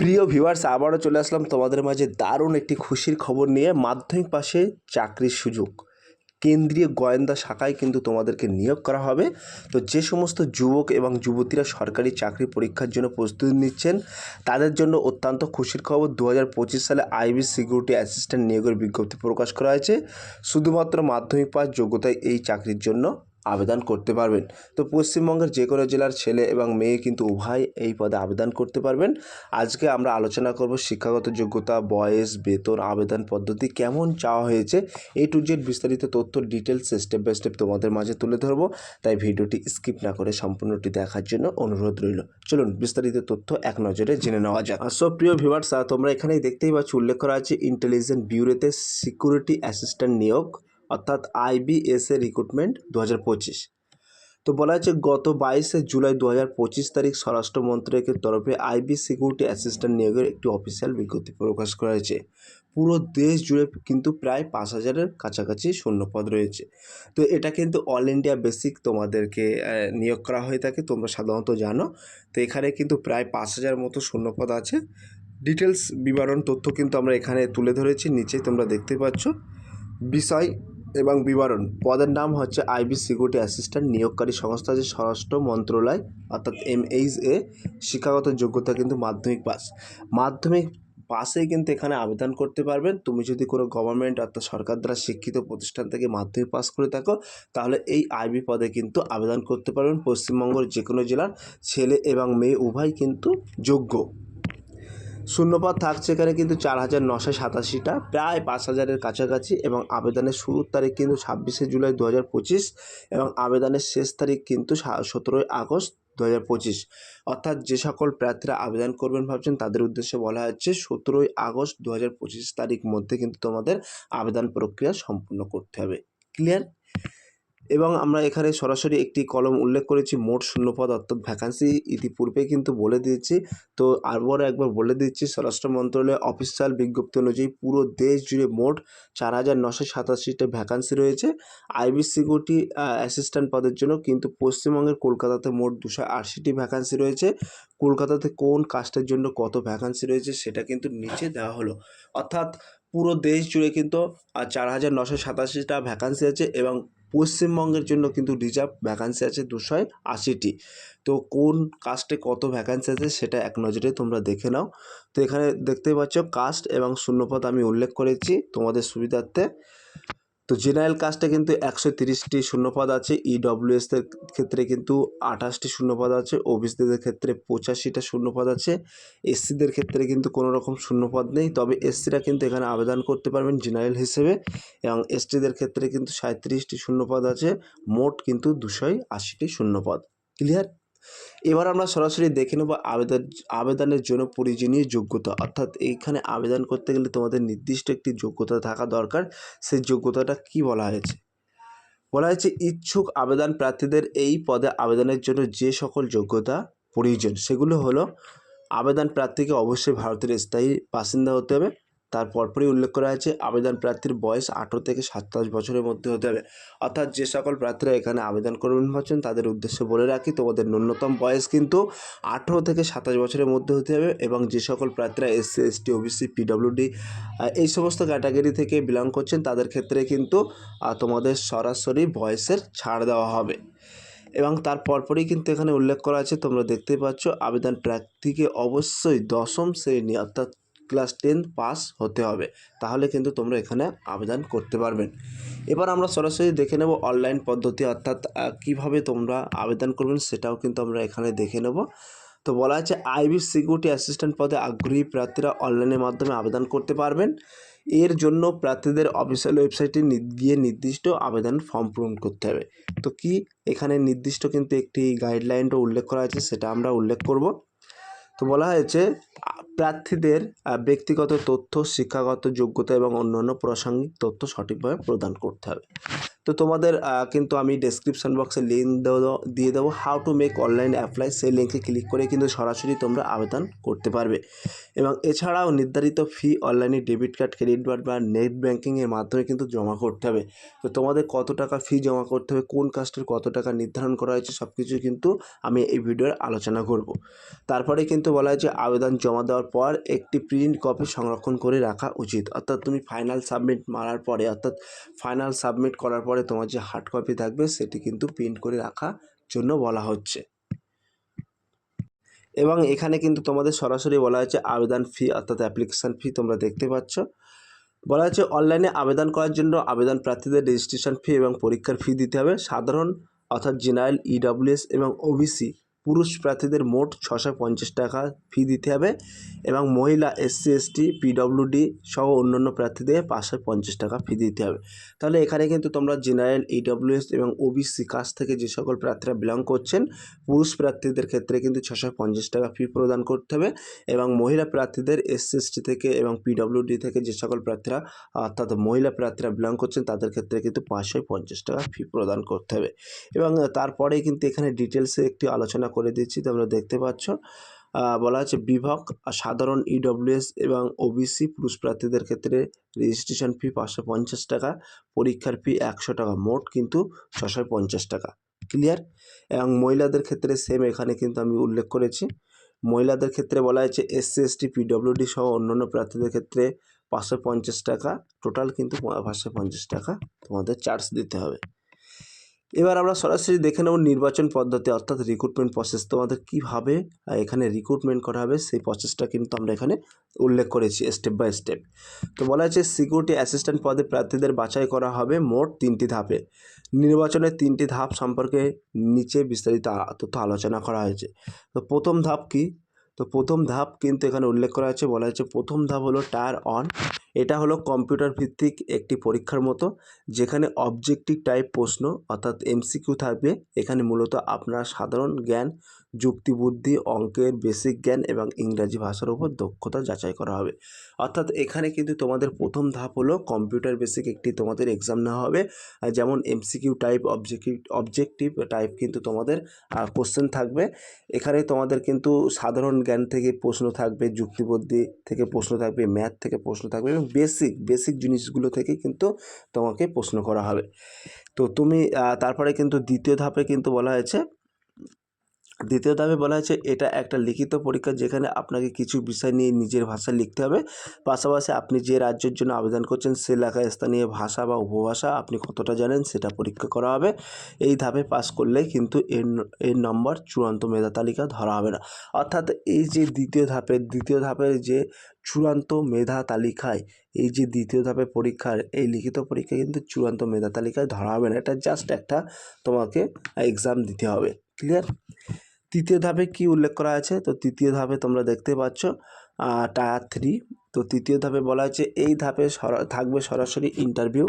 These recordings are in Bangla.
প্রিয় ভিউয়ার্স, আবারও চলে আসলাম তোমাদের মাঝে দারুণ একটি খুশির খবর নিয়ে মাধ্যমিক পাশে চাকরির সুযোগ। কেন্দ্রীয় গোয়েন্দা শাখায় কিন্তু তোমাদেরকে নিয়োগ করা হবে। তো যে সমস্ত যুবক এবং যুবতীরা সরকারি চাকরি পরীক্ষার জন্য প্রস্তুতি নিচ্ছেন, তাদের জন্য অত্যন্ত খুশির খবর দু হাজার পঁচিশ সালে আইবি সিকিউরিটি অ্যাসিস্ট্যান্ট নিয়োগের বিজ্ঞপ্তি প্রকাশ করা হয়েছে। শুধুমাত্র মাধ্যমিক পাস যোগ্যতায় এই চাকরির জন্য আবেদন করতে পারবেন। তো পশ্চিমবঙ্গের যে কোনো জেলার ছেলে এবং মেয়ে কিন্তু উভয় এই পদে আবেদন করতে পারবেন। আজকে আমরা আলোচনা করব শিক্ষাগত যোগ্যতা, বয়স, বেতন, আবেদন পদ্ধতি কেমন চাওয়া হয়েছে, এ টু জেড বিস্তারিত তথ্য ডিটেলস স্টেপ বাই স্টেপ তোমাদের মাঝে তুলে ধরবো। তাই ভিডিওটি স্কিপ না করে সম্পূর্ণটি দেখার জন্য অনুরোধ রইল। চলুন বিস্তারিত তথ্য এক নজরে জেনে নেওয়া যাক। সব প্রিয় ভিউয়ার্স তোমরা এখানেই দেখতেই পাচ্ছ, উল্লেখ করা আছে ইন্টেলিজেন্ট ব্যুরোতে সিকিউরিটি অ্যাসিস্ট্যান্ট নিয়োগ। অর্থাৎ আইবিএস এর রিক্রুটমেন্ট দু হাজার পঁচিশ। তো বলা হচ্ছে গত বাইশে জুলাই দু হাজার পঁচিশ তারিখ স্বরাষ্ট্র মন্ত্রকের তরফে আইবি সিকিউরিটি অ্যাসিস্ট্যান্ট নিয়োগের একটি অফিসিয়াল বিজ্ঞপ্তি প্রকাশ করা হয়েছে। পুরো দেশ জুড়ে কিন্তু প্রায় পাঁচ হাজারের কাছাকাছি শূন্যপদ রয়েছে। তো এটা কিন্তু অল ইন্ডিয়া বেসিক তোমাদেরকে নিয়োগ করা হয়ে থাকে, তোমরা সাধারণত জানো। তো এখানে কিন্তু প্রায় পাঁচ হাজার মতো শূন্যপদ আছে। ডিটেলস বিবরণ তথ্য কিন্তু আমরা এখানে তুলে ধরেছি নিচে তোমরা দেখতে পাচ্ছ। বিষয় এবং বিবরণ। পদের নাম হচ্ছে আইবি সিকিউরিটি অ্যাসিস্ট্যান্ট নিয়োগকারী সংস্থা যে স্বরাষ্ট্র মন্ত্রণালয়, অর্থাৎ এমএইচ এ, শিক্ষাগত যোগ্যতা কিন্তু মাধ্যমিক পাস। মাধ্যমিক পাশেই কিন্তু এখানে আবেদন করতে পারবেন। তুমি যদি কোনো গভর্নমেন্ট অর্থাৎ সরকার দ্বারা শিক্ষিত প্রতিষ্ঠান থেকে মাধ্যমিক পাস করে থাকো, তাহলে এই আইবি পদে কিন্তু আবেদন করতে পারবেন। পশ্চিমবঙ্গের যে কোনো জেলার ছেলে এবং মেয়ে উভয় কিন্তু যোগ্য। শূন্যপদ থাকছে এখানে কিন্তু চার হাজার নশো সাতাশিটা, প্রায় পাঁচ হাজারের কাছাকাছি এবং আবেদনের শুরুর তারিখ কিন্তু ছাব্বিশে জুলাই দু হাজার পঁচিশ এবং আবেদনের শেষ তারিখ কিন্তু সতেরোই আগস্ট দু হাজার পঁচিশ। অর্থাৎ যে সকল প্রার্থীরা আবেদন করবেন ভাবছেন, তাদের উদ্দেশ্যে বলা হচ্ছে, সতেরোই আগস্ট দু হাজার পঁচিশ তারিখ মধ্যে কিন্তু তোমাদের আবেদন প্রক্রিয়া সম্পূর্ণ করতে হবে। ক্লিয়ার? এবং আমরা এখানে সরাসরি একটি কলম উল্লেখ করেছি, মোট শূন্যপদ অর্থাৎ ভ্যাকান্সি ইতিপূর্বে কিন্তু বলে দিয়েছি। তো আরবারও একবার বলে দিচ্ছি, স্বরাষ্ট্র মন্ত্রণালয়ের অফিসিয়াল বিজ্ঞপ্তি অনুযায়ী পুরো দেশ জুড়ে মোট চার হাজার নশো সাতাশিটা ভ্যাকান্সি রয়েছে। আইবি সিকিউরিটি অ্যাসিস্ট্যান্ট পদের জন্য কিন্তু পশ্চিমবঙ্গের কলকাতাতে মোট দুশো আশিটি ভ্যাকান্সি রয়েছে। কলকাতাতে কোন কাস্টের জন্য কত ভ্যাকান্সি রয়েছে সেটা কিন্তু নিচে দেওয়া হলো। অর্থাৎ পুরো দেশ জুড়ে কিন্তু চার হাজার নশো সাতাশিটা ভ্যাকান্সি আছে এবং পশ্চিমবঙ্গের জন্য কিন্তু রিজার্ভ ভ্যাকান্সি আছে দুশো আশিটি। তো কোন কাস্টে কত ভ্যাকান্সি আছে সেটা এক নজরে তোমরা দেখে নাও। তো এখানে দেখতেই পাচ্ছ কাস্ট এবং শূন্যপদ আমি উল্লেখ করেছি তোমাদের সুবিধার্থে। তো জেনারেল কাস্টে কিন্তু একশো তিরিশটি শূন্যপদ আছে ইডব্লিউএস এর ক্ষেত্রে কিন্তু আঠাশটি শূন্যপদ আছে ওবিসিদের ক্ষেত্রে পঁচাশিটা শূন্যপদ আছে এসসিদের ক্ষেত্রে কিন্তু কোনো রকম শূন্যপদ নেই, তবে এসসিরা কিন্তু এখানে আবেদন করতে পারবেন জেনারেল হিসেবে এবং এসটিদের ক্ষেত্রে কিন্তু সাঁত্রিশটি শূন্যপদ আছে, মোট কিন্তু দুশোই আশিটি শূন্যপদ। ক্লিয়ার? এবার আমরা সরাসরি দেখে নেব আবেদন, আবেদনের জন্য প্রয়োজনীয় যোগ্যতা। অর্থাৎ এইখানে আবেদন করতে গেলে তোমাদের নির্দিষ্ট একটি যোগ্যতা থাকা দরকার। সেই যোগ্যতাটা কি বলা হয়েছে? বলা হয়েছে, ইচ্ছুক আবেদন প্রার্থীদের এই পদে আবেদনের জন্য যে সকল যোগ্যতা প্রয়োজন, সেগুলো হলো, আবেদন প্রার্থীকে অবশ্যই ভারতের স্থায়ী বাসিন্দা হতে হবে। তার পরপরই উল্লেখ করা আছে আবেদন প্রার্থীর বয়স আঠেরো থেকে সাতাশ বছরের মধ্যে হতে হবে। অর্থাৎ যে সকল প্রার্থীরা এখানে আবেদন করবেন ভাবছেন তাদের উদ্দেশ্যে বলে রাখি, তোমাদের ন্যূনতম বয়স কিন্তু আঠেরো থেকে সাতাশ বছরের মধ্যে হতে হবে এবং যে সকল প্রার্থীরা এসসি এসটি ওবিসি পিডব্লিউডি এই সমস্ত ক্যাটাগরি থেকে বিলং করছেন, তাদের ক্ষেত্রে কিন্তু তোমাদের সরাসরি বয়সের ছাড় দেওয়া হবে। এবং তার পরপরই কিন্তু এখানে উল্লেখ করা আছে, তোমরা দেখতেই পাচ্ছ, আবেদন প্রার্থীকে অবশ্যই দশম শ্রেণি, অর্থাৎ ক্লাস টেন পাস হতে হবে, তাহলে কিন্তু তোমরা এখানে আবেদন করতে পারবেন এবার আমরা সরাসরি দেখে নেব অনলাইন পদ্ধতি, অর্থাৎ কীভাবে তোমরা আবেদন করবেন সেটাও কিন্তু আমরা এখানে দেখে নেব। তো বলা আছে আইবি সিকিউরিটি অ্যাসিস্ট্যান্ট পদে আগ্রহী প্রার্থীরা অনলাইনের মাধ্যমে আবেদন করতে পারবেন। এর জন্য প্রার্থীদের অফিসিয়াল ওয়েবসাইটে গিয়ে নির্দিষ্ট আবেদন ফর্ম পূরণ করতে হবে। তো কি এখানে নির্দিষ্ট কিন্তু একটি গাইডলাইনও উল্লেখ করা আছে, সেটা আমরা উল্লেখ করব। তো বলা হয়েছে প্রার্থীদের ব্যক্তিগত তথ্য, শিক্ষাগত যোগ্যতা এবং অন্যান্য প্রাসঙ্গিক তথ্য সঠিকভাবে প্রদান করতে হবে। তো তোমাদের কিন্তু আমি ডেসক্রিপশন বক্সে লিঙ্ক দিয়ে দেবো how to make online apply সেই লিঙ্কে ক্লিক করে কিন্তু সরাসরি তোমরা আবেদন করতে পারবে। এবং এছাড়াও নির্ধারিত ফি অনলাইনে ডেবিট কার্ড ক্রেডিট কার্ড বা নেট ব্যাঙ্কিংয়ের মাধ্যমে কিন্তু জমা করতে হবে। তো তোমাদের কত টাকা ফি জমা করতে হবে, কোন কাস্টের কত টাকা নির্ধারণ করা হয়েছে সব কিছু কিন্তু আমি এই ভিডিওর আলোচনা করব। তারপরে কিন্তু বলা হয়েছে আবেদন জমা দেওয়ার পর একটি প্রিন্ট কপি সংরক্ষণ করে রাখা উচিত। অর্থাৎ তুমি ফাইনাল সাবমিট মারার পরে, অর্থাৎ ফাইনাল সাবমিট করার পরে তোমার যে হার্ড কপি থাকবে, সেটি কিন্তু প্রিন্ট করে রাখার জন্য বলা হচ্ছে। এবং এখানে কিন্তু তোমাদের সরাসরি বলা হয়েছে আবেদন ফি অর্থাৎ অ্যাপ্লিকেশান ফি তোমরা দেখতে পাচ্ছ। বলা হচ্ছে অনলাইনে আবেদন করার জন্য আবেদন প্রার্থীদের রেজিস্ট্রেশন ফি এবং পরীক্ষার ফি দিতে হবে। সাধারণ, অর্থাৎ জেনারেল ইডাব্লিউএস এবং ওবিসি পুরুষ প্রার্থীদের মোট ছশো পঞ্চাশ টাকা ফি দিতে হবে এবং মহিলা এসসি এসটি পিডব্লিউডি সহ অন্যান্য প্রার্থীদের পাঁচশো পঞ্চাশ টাকা ফি দিতে হবে। তাহলে এখানে কিন্তু তোমরা জেনারেল ইডব্লিউএস এবং ওবিসি কাজ থেকে যে সকল প্রার্থীরা বিলং করছেন, পুরুষ প্রার্থীদের ক্ষেত্রে কিন্তু ছশো পঞ্চাশ টাকা ফি প্রদান করতে হবে এবং মহিলা প্রার্থীদের এসসি এসটি থেকে এবং পিডব্লিউডি থেকে যে সকল প্রার্থীরা, অর্থাৎ মহিলা প্রার্থীরা বিলং করছেন, তাদের ক্ষেত্রে কিন্তু পাঁচশো পঞ্চাশ টাকা ফি প্রদান করতে হবে। এবং তারপরে কিন্তু এখানে ডিটেলসে একটি আলোচনা করে দিচ্ছি তোমরা দেখতে পাচ্ছ। বলা আছে বিভাগ, সাধারণ ইডব্লিউএস এবং ওবিসি পুরুষ প্রার্থীদের ক্ষেত্রে রেজিস্ট্রেশন ফি পাঁচশো পঞ্চাশ টাকা, পরীক্ষার ফি একশো টাকা, মোট কিন্তু ছশো পঞ্চাশ টাকা। ক্লিয়ার এবং মহিলাদের ক্ষেত্রে সেম এখানে কিন্তু আমি উল্লেখ করেছি। মহিলাদের ক্ষেত্রে বলা হয়েছে এসসি এসটি পিডব্লিউডি সহ অন্যান্য প্রার্থীদের ক্ষেত্রে পাঁচশো পঞ্চাশ টাকা টোটাল কিন্তু পাঁচশো পঞ্চাশ টাকা তোমাদের চার্জ দিতে হবে। এবার আমরা সরাসরি দেখে নেব নির্বাচন পদ্ধতি, অর্থাৎ রিক্রুটমেন্ট প্রসেস তোমাদের কীভাবে এখানে রিক্রুটমেন্ট করা হবে, সেই প্রসেসটা কিন্তু আমরা এখানে উল্লেখ করেছি স্টেপ বাই স্টেপ তো বলা হয়েছে সিকিউরিটি অ্যাসিস্ট্যান্ট পদে প্রার্থীদের বাছাই করা হবে মোট তিনটি ধাপে। নির্বাচনের তিনটি ধাপ সম্পর্কে নিচে বিস্তারিত তথ্য আলোচনা করা হয়েছে। তো প্রথম ধাপ কি? তো প্রথম ধাপ কিন্তু এখানে উল্লেখ করা আছে, বলা হয়েছে প্রথম ধাপ হলো টায়ার অন এটা হলো কম্পিউটার ভিত্তিক একটি পরীক্ষার মতো, যেখানে অবজেক্টিভ টাইপ প্রশ্ন, অর্থাৎ এমসিকিউ থাকবে। এখানে মূলত আপনার সাধারণ জ্ঞান যুক্তিবুদ্ধি অঙ্কের বেসিক জ্ঞান এবং ইংরাজি ভাষার উপর দক্ষতা যাচাই করা হবে। অর্থাৎ এখানে কিন্তু তোমাদের প্রথম ধাপ হলো কম্পিউটার বেসিক একটি তোমাদের এক্সাম নেওয়া হবে। যেমন MCQ type objective objective type কিন্তু তোমাদের কোশ্চেন থাকবে। এখানে তোমাদের কিন্তু সাধারণ জ্ঞান থেকে প্রশ্ন থাকবে, যুক্তিবুদ্ধি থেকে প্রশ্ন থাকবে ম্যাথ থেকে প্রশ্ন থাকবে এবং বেসিক বেসিক জিনিসগুলো থেকে কিন্তু তোমাকে প্রশ্ন করা হবে। তো তুমি তারপরে কিন্তু দ্বিতীয় ধাপে কিন্তু বলা হয়েছে দ্বিতীয় ধাপে বলা হয়েছে, এটা একটা লিখিত পরীক্ষা যেখানে আপনাকে কিছু বিষয় নিয়ে নিজের ভাষায় লিখতে হবে। পাশাপাশি আপনি যে রাজ্যের জন্য আবেদন করছেন, সে এলাকায় স্থানীয় ভাষা বা উপভাষা আপনি কতটা জানেন সেটা পরীক্ষা করা হবে। এই ধাপে পাস করলে কিন্তু এর এর নম্বর চূড়ান্ত মেধা তালিকা ধরা হবে না। অর্থাৎ এই যে দ্বিতীয় ধাপের দ্বিতীয় ধাপের যে চূড়ান্ত মেধা তালিকায়, এই যে দ্বিতীয় ধাপের পরীক্ষার, এই লিখিত পরীক্ষা কিন্তু চূড়ান্ত মেধা তালিকায় ধরা হবে না। এটা জাস্ট একটা তোমাকে এক্সাম দিতে হবে। ক্লিয়ার তৃতীয় ধাপে কি উল্লেখ করা আছে? তো তৃতীয় ধাপে তোমরা দেখতে পাচ্ছ টায়ার থ্রি। তো তৃতীয় ধাপে বলা হয়েছে এই ধাপে থাকবে সরাসরি ইন্টারভিউ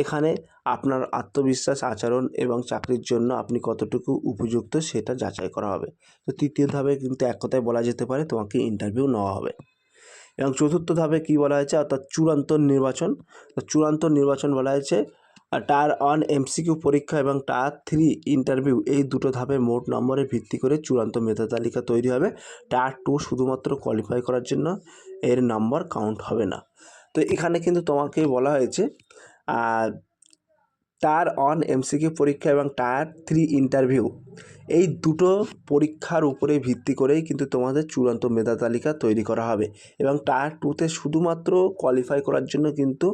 এখানে আপনার আত্মবিশ্বাস, আচরণ এবং চাকরির জন্য আপনি কতটুকু উপযুক্ত সেটা যাচাই করা হবে। তো তৃতীয় ধাপে কিন্তু এক কথায় বলা যেতে পারে তোমাকে ইন্টারভিউ নেওয়া হবে। এবং চতুর্থ ধাপে কি বলা হয়েছে? অর্থাৎ চূড়ান্ত নির্বাচন। চূড়ান্ত নির্বাচন বলা হয়েছে টায়ার ওয়ান এমসিকিউ পরীক্ষা এবং টার থ্রি ইন্টারভিউ, এই দুটো ধাপে মোট নম্বরের ভিত্তি করে চূড়ান্ত মেধা তালিকা তৈরি হবে। টার টু শুধুমাত্র কোয়ালিফাই করার জন্য এর নম্বর কাউন্ট হবে না। তো এখানে কিন্তু তোমাকে বলা হয়েছে টায়ার ওয়ান এমসিকিউ পরীক্ষা এবং টায়ার থ্রি ইন্টারভিউ এই দুটো পরীক্ষার উপরে ভিত্তি করেই কিন্তু তোমাদের চূড়ান্ত মেধা তালিকা তৈরি করা হবে এবং টায়ার টুতে শুধুমাত্র কোয়ালিফাই করার জন্য কিন্তু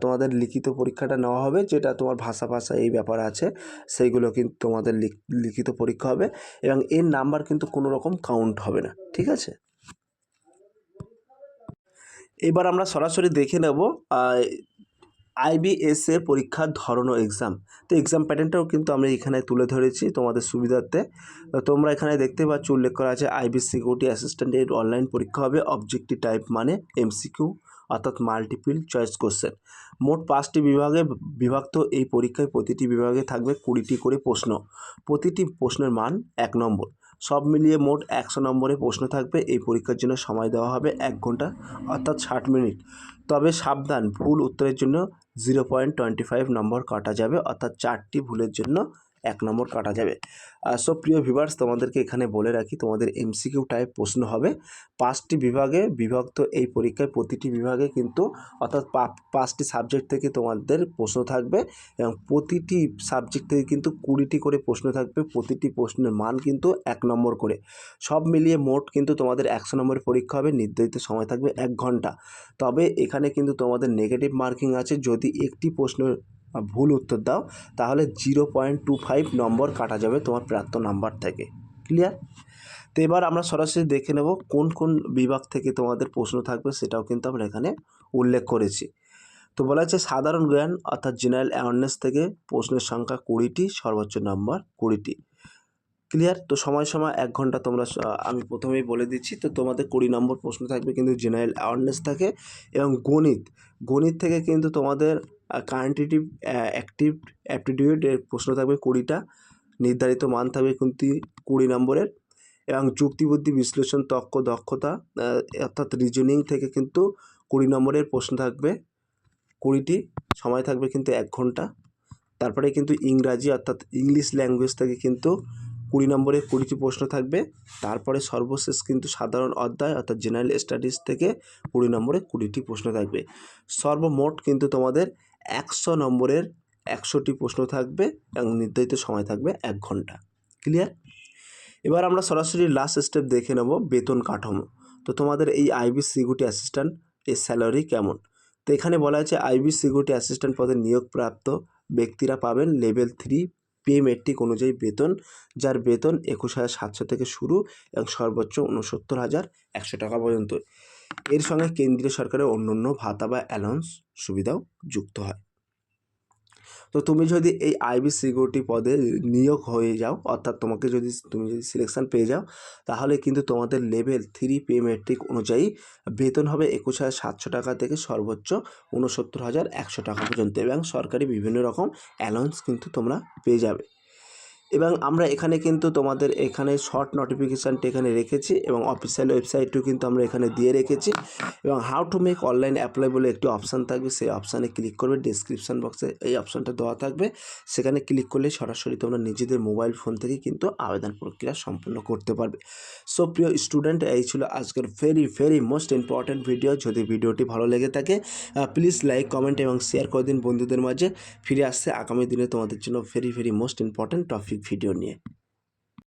তোমাদের লিখিত পরীক্ষাটা নেওয়া হবে, যেটা তোমার ভাষা ভাষা এই ব্যাপার আছে, সেইগুলো কিন্তু তোমাদের লিখ- লিখিত পরীক্ষা হবে এবং এর নাম্বার কিন্তু কোনো রকম কাউন্ট হবে না, ঠিক আছে? এবার আমরা সরাসরি দেখে নেব আইবিএসএ পরীক্ষার ধরন ও এক্সাম তো এক্সাম প্যাটার্নটাও কিন্তু আমরা এখানে তুলে ধরেছি তোমাদের সুবিধার্থে। তোমরা এখানে দেখতে পাচ্ছ, উল্লেখ করা আছে আইবি সিকিউরিটি অ্যাসিস্ট্যান্টের অনলাইন পরীক্ষা হবে অবজেক্টিভ টাইপ মানে এমসিকিউ অর্থাৎ মাল্টিপল চয়েস কোশ্চেন মোট পাঁচটি বিভাগে বিভক্ত এই পরীক্ষায় প্রতিটি বিভাগে থাকবে কুড়িটি করে প্রশ্ন। প্রতিটি প্রশ্নের মান এক নম্বর। সব মিলিয়ে মোট একশো নম্বরে প্রশ্ন থাকবে। এই পরীক্ষার জন্য সময় দেওয়া হবে এক ঘণ্টা, অর্থাৎ ষাট মিনিট। তবে সাবধান, ভুল উত্তরের জন্য জিরো পয়েন্ট টোয়েন্টি ফাইভ নম্বর কাটা যাবে, অর্থাৎ চারটি ভুলের জন্য এক নম্বর কাটা যাবে। সো প্রিয় ভিভার্স তোমাদেরকে এখানে বলে রাখি তোমাদের এমসিকিউ টাইপ প্রশ্ন হবে। পাঁচটি বিভাগে বিভক্ত এই পরীক্ষায় প্রতিটি বিভাগে কিন্তু অর্থাৎ পাঁচটি সাবজেক্ট থেকে তোমাদের প্রশ্ন থাকবে এবং প্রতিটি সাবজেক্ট থেকে কিন্তু কুড়িটি করে প্রশ্ন থাকবে প্রতিটি প্রশ্নের মান কিন্তু এক নম্বর করে। সব মিলিয়ে মোট কিন্তু তোমাদের একশো নম্বরের পরীক্ষা হবে নির্ধারিত সময় থাকবে এক ঘণ্টা। তবে এখানে কিন্তু তোমাদের নেগেটিভ মার্কিং আছে যদি একটি প্রশ্নের আহ, ভুল উত্তর দাও, তাহলে জিরো পয়েন্ট টু ফাইভ নম্বর কাটা যাবে তোমার প্রাপ্ত নাম্বার থেকে। ক্লিয়ার? তো এবার আমরা সরাসরি দেখে নেব কোন কোন বিভাগ থেকে তোমাদের প্রশ্ন থাকবে, সেটাও কিন্তু আমরা এখানে উল্লেখ করেছি। তো বলা হচ্ছে সাধারণ জ্ঞান, অর্থাৎ জেনারেল অ্যাওয়ারনেস থেকে প্রশ্নের সংখ্যা কুড়িটি, সর্বোচ্চ নম্বর কুড়িটি। ক্লিয়ার? তো সময় সময় এক ঘণ্টা তোমরা আমি প্রথমেই বলে দিচ্ছি, তো তোমাদের কুড়ি নম্বর প্রশ্ন থাকবে কিন্তু জেনারেল অ্যাওয়ারনেস থাকে এবং গণিত। গণিত থেকে কিন্তু তোমাদের কান্টিটিভ অ্যাক্টিভ অ্যাপটিটিউডের প্রশ্ন থাকবে কুড়িটা। নির্ধারিত মান থাকবে কিন্তু কুড়ি নম্বরের। এবং যুক্তিবুদ্ধি, বিশ্লেষণ, তর্ক, দক্ষতা অর্থাৎ রিজনিং থেকে কিন্তু কুড়ি নম্বরের প্রশ্ন থাকবে। কুড়িটি সময় থাকবে কিন্তু এক ঘণ্টা। তারপরে কিন্তু ইংরাজি অর্থাৎ ইংলিশ ল্যাঙ্গুয়েজ থেকে কিন্তু কুড়ি নম্বরে কুড়িটি প্রশ্ন থাকবে। তারপরে সর্বশেষ কিন্তু সাধারণ অধ্যায় অর্থাৎ জেনারেল স্টাডিজ থেকে কুড়ি নম্বরে কুড়িটি প্রশ্ন থাকবে। সর্বমোট কিন্তু তোমাদের একশো নম্বরের একশোটি প্রশ্ন থাকবে এবং নির্ধারিত সময় থাকবে এক ঘণ্টা। ক্লিয়ার এবার আমরা সরাসরি লাস্ট স্টেপ দেখে নেব বেতন কাঠামো। তো তোমাদের এই আইবি সিকিউরিটি অ্যাসিস্ট্যান্ট এর স্যালারি কেমন? তো এখানে বলা আছে আইবি সিকিউরিটি অ্যাসিস্ট্যান্ট পদে নিয়োগপ্রাপ্ত ব্যক্তিরা পাবেন লেভেল থ্রি পে মেট্রিক অনুযায়ী বেতন, যার বেতন একুশ হাজার সাতশো থেকে শুরু এবং সর্বোচ্চ উনসত্তর হাজার একশো টাকা পর্যন্ত। এর সঙ্গে কেন্দ্রীয় সরকারের অন্যান্য ভাতা বা অ্যালাউন্স সুবিধাও যুক্ত হয়। তো তুমি যদি এই আইবি সিকিউরিটি পদে নিয়োগ হয়ে যাও, অর্থাৎ তোমাকে যদি, তুমি যদি সিলেকশন পেয়ে যাও, তাহলে কিন্তু তোমাদের লেভেল থ্রি পে মেট্রিক অনুযায়ী বেতন হবে একুশ হাজার সাতশো টাকা থেকে সর্বোচ্চ উনসত্তর হাজার একশো টাকা পর্যন্ত এবং সরকারি বিভিন্ন রকম অ্যালাউন্স কিন্তু তোমরা পেয়ে যাবে। এবং আমরা এখানে কিন্তু তোমাদের এখানে শর্ট নোটিফিকেশানটা এখানে রেখেছি এবং অফিসিয়াল ওয়েবসাইটও কিন্তু আমরা এখানে দিয়ে রেখেছি এবং how to make online apply বলে একটি অপশান থাকবে, সেই অপশানে ক্লিক করবে ডিসক্রিপশান বক্সে এই অপশানটা দেওয়া থাকবে। সেখানে ক্লিক করলে সরাসরি তোমরা নিজেদের মোবাইল ফোন থেকে কিন্তু আবেদন প্রক্রিয়া সম্পূর্ণ করতে পারবে। সো প্রিয় স্টুডেন্ট এই ছিল আজকের very very most important video যদি ভিডিওটি ভালো লেগে থাকে প্লিজ লাইক কমেন্ট এবং শেয়ার করে দিন বন্ধুদের মাঝে। ফিরে আসছে আগামী দিনে তোমাদের জন্য very very most important topic video নিয়ে।